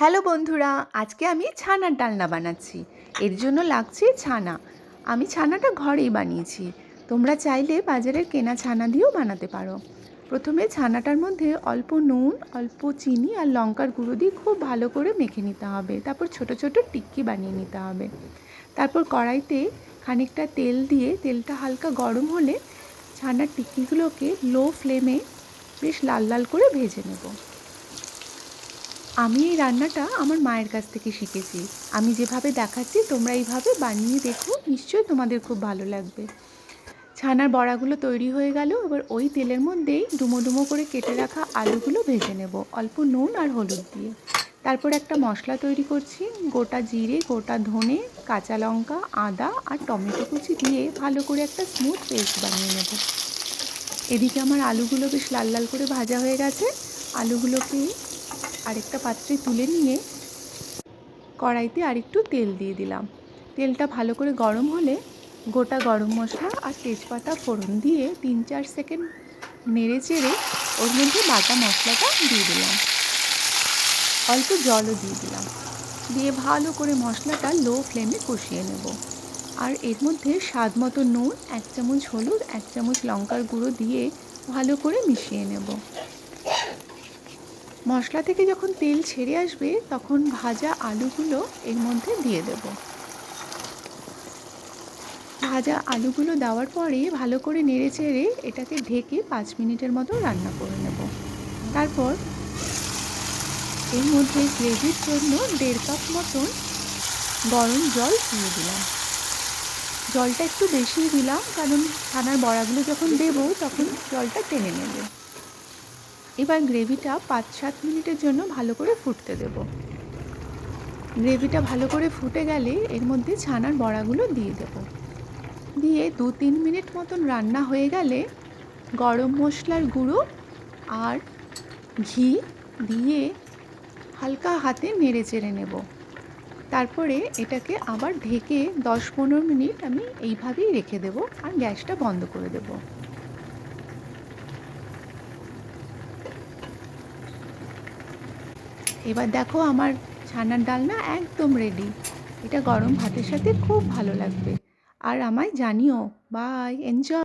Hello বন্ধুরা, আজকে আমি ছানার ডালনা বানাচ্ছি। এর জন্য লাগছে ছানা। আমি ছানাটা ঘরেই বানিয়েছি। তোমরা চাইলে বাজারের কেনা ছানা দিয়েও বানাতে পারো। প্রথমে ছানাটার মধ্যে অল্প নুন, অল্প চিনি আর লঙ্কার গুঁড়ো দিয়ে খুব ভালো করে মেখে নিতে হবে। তারপর ছোট ছোট টিক্কি বানিয়ে নিতে হবে। তারপর কড়াইতে খানিকটা তেল দিয়ে, তেলটা হালকা গরম হলে ছানার টিক্কিগুলোকে লো ফ্লেমে বেশ লাল লাল করে ভেজে নেব। আমি এই রান্নাটা আমার মায়ের কাছ থেকে শিখেছি। আমি যেভাবে দেখাচ্ছি, তোমরা এইভাবে বানিয়ে দেখো, নিশ্চয়ই তোমাদের খুব ভালো লাগবে। ছানার বড়াগুলো তৈরি হয়ে গেল, এবার ওই তেলের মধ্যেই ডুমো ডুমো করে কেটে রাখা আলুগুলো ভেজে নেব, অল্প নুন আর হলুদ দিয়ে। তারপর একটা মশলা তৈরি করছি, গোটা জিরে, গোটা ধনে, কাঁচা লঙ্কা, আদা আর টমেটো কুচি দিয়ে ভালো করে একটা স্মুথ পেস্ট বানিয়ে নেব। এদিকে আমার আলুগুলো বেশ লাল লাল করে ভাজা হয়ে গেছে। আলুগুলোকে আরেকটা পাত্রে তুলে নিয়ে কড়াইতে আরেকটু তেল দিয়ে দিলাম। তেলটা ভালো করে গরম হলে গোটা গরম মশলা আর তেজপাতা ফোড়ন দিয়ে তিন চার সেকেন্ড নেড়ে চেড়ে ওর মধ্যে বাটা মশলাটা দিয়ে দিলাম। অল্প জলও দিয়ে দিলাম। দিয়ে ভালো করে মশলাটা লো ফ্লেমে কষিয়ে নেব। আর এর মধ্যে স্বাদ মতো নুন, এক চামচ হলুদ, এক চামচ লঙ্কার গুঁড়ো দিয়ে ভালো করে মিশিয়ে নেব। মশলা থেকে যখন তেল ছেড়ে আসবে, তখন ভাজা আলুগুলো এর মধ্যে দিয়ে দেব। ভাজা আলুগুলো দেওয়ার পরে ভালো করে নেড়ে চেড়ে এটাকে ঢেকে পাঁচ মিনিটের মতো রান্না করে নেব। তারপর এর মধ্যে গ্রেভির জন্য দেড় কাপ মতন গরম জল দিয়ে দিলাম। জলটা একটু বেশি দিলাম, কারণ ছানার বড়াগুলো যখন দেবো, তখন জলটা টেনে নেবে। এবার গ্রেভিটা পাঁচ সাত মিনিটের জন্য ভালো করে ফুটতে দেব। গ্রেভিটা ভালো করে ফুটে গেলে এর মধ্যে ছানার বড়াগুলো দিয়ে দেব। দিয়ে দু তিন মিনিট মতন রান্না হয়ে গেলে গরম মশলার গুঁড়ো আর ঘি দিয়ে হালকা হাতে নেড়ে চেড়ে নেব। তারপরে এটাকে আবার ঢেকে দশ পনেরো মিনিট আমি এইভাবেই রেখে দেবো আর গ্যাসটা বন্ধ করে দেবো। এবার দেখো আমার ছানার ডালনা একদম রেডি এটা গরম ভাতের সাথে খুব ভালো লাগবে। আর আমায় জানিও বাই এনজয়